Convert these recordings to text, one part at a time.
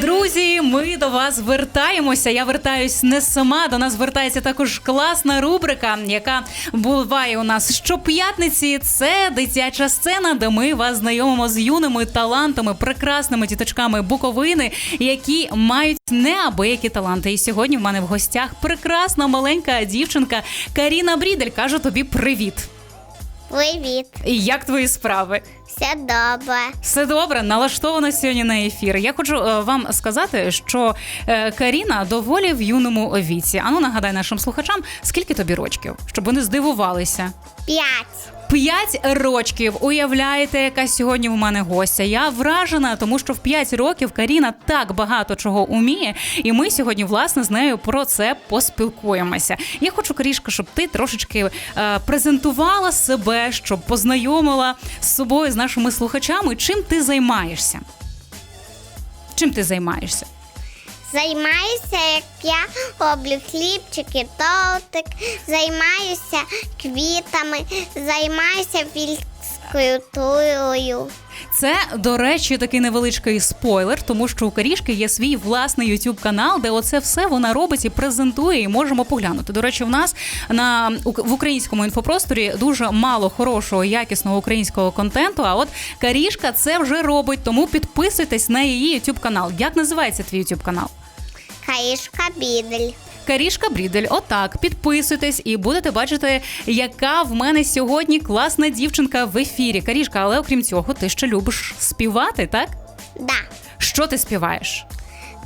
Друзі, ми до вас вертаємося. Я вертаюсь не сама. До нас вертається також класна рубрика, яка буває у нас щоп'ятниці. Це дитяча сцена, де ми вас знайомимо з юними талантами, прекрасними діточками Буковини, які мають неабиякі таланти. І сьогодні в мене в гостях прекрасна маленька дівчинка Каріна Брідель. Кажу тобі привіт. Привіт, І як твої справи? все добре. Все добре, налаштовано сьогодні на ефір. Я хочу е, вам сказати, що е, Каріна доволі в юному віці. Ану, нагадай нашим слухачам, скільки тобі рочків, щоб вони здивувалися. П'ять. П'ять рочків. Уявляєте, яка сьогодні в мене гостя. Я вражена, тому що в п'ять років Каріна так багато чого уміє, і ми сьогодні, власне, з нею про це поспілкуємося. Я хочу, Карішка, щоб ти трошечки е, презентувала себе, щоб познайомила з собою з нашими слухачами. Чим ти займаєшся? Чим ти займаєшся? Займаюся, як я роблю хлібчики, тортик, займаюся квітами, займаюся фізкультурою. Це, до речі, такий невеличкий спойлер, тому що у Карішки є свій власний youtube канал, де оце все вона робить і презентує, і можемо поглянути. До речі, в нас на в українському інфопросторі дуже мало хорошого, якісного українського контенту. А от Карішка це вже робить. Тому підписуйтесь на її youtube канал. Як називається твій youtube канал? Хаїшка бідель. Карішка Брідель, отак, підписуйтесь і будете бачити, яка в мене сьогодні класна дівчинка в ефірі. Карішка, але окрім цього, ти ще любиш співати, так? Да. Що ти співаєш?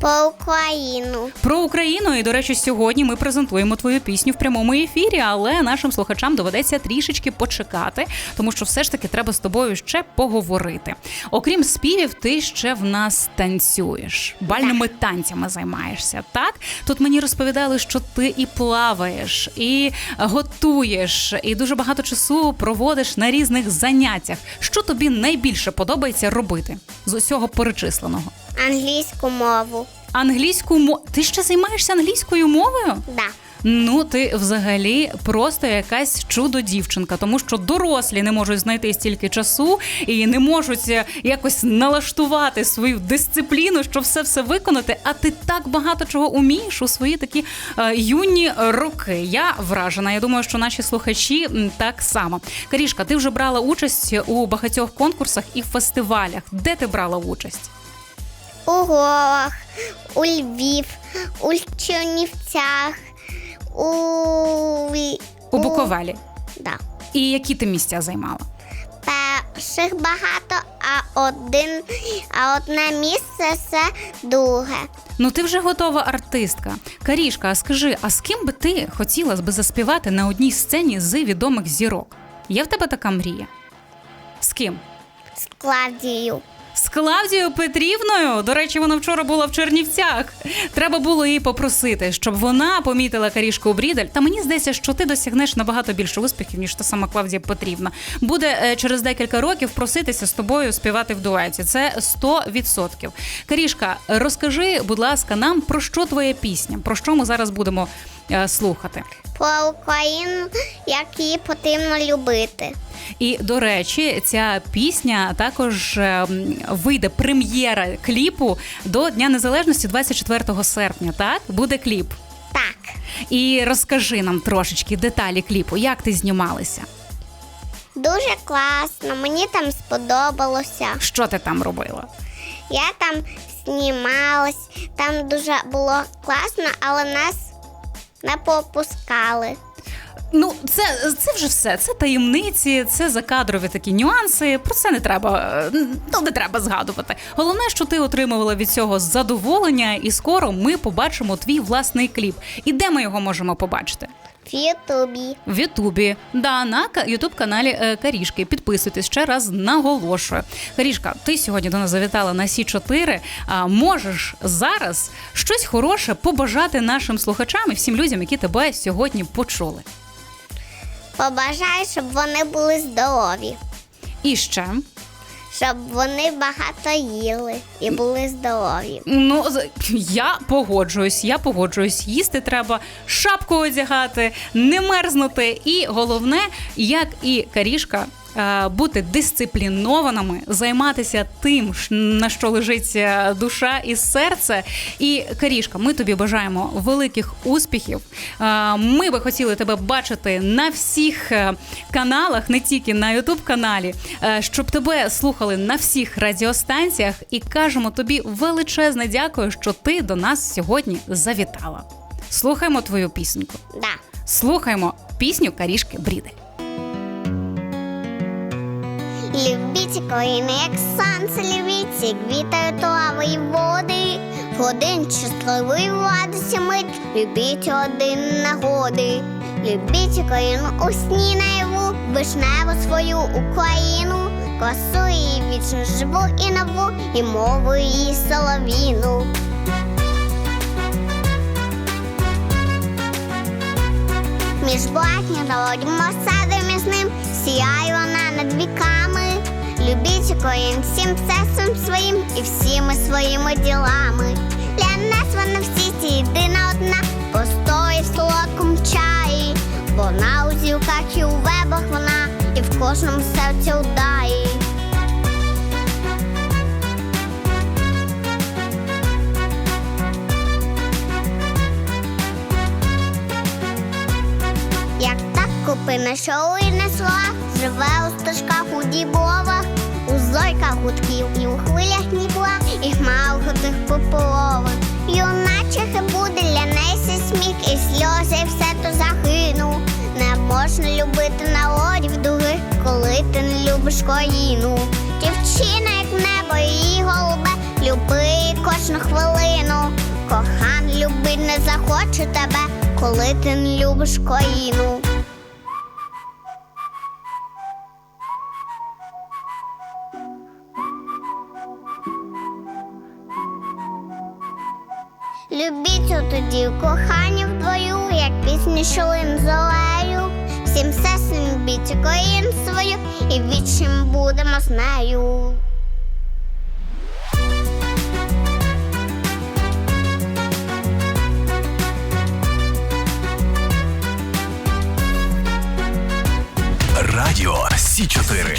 По Україну. Про Україну, і до речі, сьогодні ми презентуємо твою пісню в прямому ефірі, але нашим слухачам доведеться трішечки почекати, тому що все ж таки треба з тобою ще поговорити. Окрім співів, ти ще в нас танцюєш, бальними танцями займаєшся. Так тут мені розповідали, що ти і плаваєш, і готуєш, і дуже багато часу проводиш на різних заняттях. Що тобі найбільше подобається робити з усього перечисленого? Англійську мову. Англійську мову. Ти ще займаєшся англійською мовою? Да. Ну, ти взагалі просто якась чудо дівчинка, тому що дорослі не можуть знайти стільки часу і не можуть е, якось налаштувати свою дисципліну, щоб все все виконати. А ти так багато чого умієш у свої такі е, юні роки. Я вражена. Я думаю, що наші слухачі так само. Карішка, ти вже брала участь у багатьох конкурсах і фестивалях. Де ти брала участь? У горах, у Львів, у Чернівцях, у... У Буковелі. Да. І які ти місця займала? Перших багато, а один, а одне місце це друге. Ну ти вже готова артистка. Карішка, а скажи, а з ким би ти хотіла би заспівати на одній сцені з відомих зірок? Є в тебе така мрія? З ким? З Клавдією. З Клавдією Петрівною. До речі, вона вчора була в Чернівцях. Треба було її попросити, щоб вона помітила Карішку Брідель. Та мені здається, що ти досягнеш набагато більше успіхів, ніж та сама Клавдія Петрівна. Буде е, через декілька років проситися з тобою співати в дуеті. Це 100%. Карішка, розкажи, будь ласка, нам про що твоя пісня? Про що ми зараз будемо е, слухати? Про Україну, як її потрібно любити. І до речі, ця пісня також е, вийде прем'єра кліпу до Дня Незалежності 24 серпня. Так буде кліп. Так. І розкажи нам трошечки деталі кліпу, як ти знімалася, Дуже класно, мені там сподобалося. що ти там робила? Я там знімалась, там дуже було класно, але нас не попускали. Ну, це, це вже все. Це таємниці, це закадрові такі нюанси. Про це не треба, е, ну, не треба згадувати. Головне, що ти отримувала від цього задоволення, і скоро ми побачимо твій власний кліп. І де ми його можемо побачити? В Ютубі. В Ютубі, да, на Ютуб каналі е, Карішки. Підписуйтесь ще раз наголошую. Карішка, ти сьогодні до нас завітала на Сі 4 А можеш зараз щось хороше побажати нашим слухачам і всім людям, які тебе сьогодні почули. Побажаю, щоб вони були здорові, І ще щоб вони багато їли і були здорові. ну з- я погоджуюсь, я погоджуюсь. Їсти треба, шапку одягати, не мерзнути. І головне, як і Карішка. Е, бути дисциплінованими, займатися тим, на що лежить е, душа і серце. І Карішка, ми тобі бажаємо великих успіхів. Е, Ми би хотіли тебе бачити на всіх каналах, не тільки на Ютуб каналі, щоб тебе слухали на всіх радіостанціях. І кажемо тобі величезне дякую, що ти до нас сьогодні завітала. Слухаємо твою пісеньку. Да. Слухаємо пісню Карішки Бріди. Любіть коїни, як сонце, любіть, трави й води. В годин щасливої радості мить, любіть один нагоди. Любіть коїну у сні наяву, вишневу свою Україну, красу її вічно живу і нову, і мову її соловіну. Між блатні народом осадом міцним сіяє вона над віками. Любіть всім серцем своїм і всіми своїми ділами. Для нас вона в світі єдина одна, постоїть в солодкому чаї. Вона у зілках і у вебах вона, і в кожному серці удаї. Як так купина, що й несла, живе у стежках у дібовах, у зойках гудків і у хвилях ніпла, і хмар ходих пополовах. Юначе буде для неї сміх, і сльози, і все то загину. Не можна любити народів дуги, коли ти не любиш країну. Дівчина, як небо, її голубе, люби кожну хвилину. Кохан любить не захоче тебе, коли ти не любиш країну. Любіть тоді кохання вдвою, як пісні шолин золею. Всім сестрам любіть коїн свою, і вічним будемо з нею. Радіо Сі 4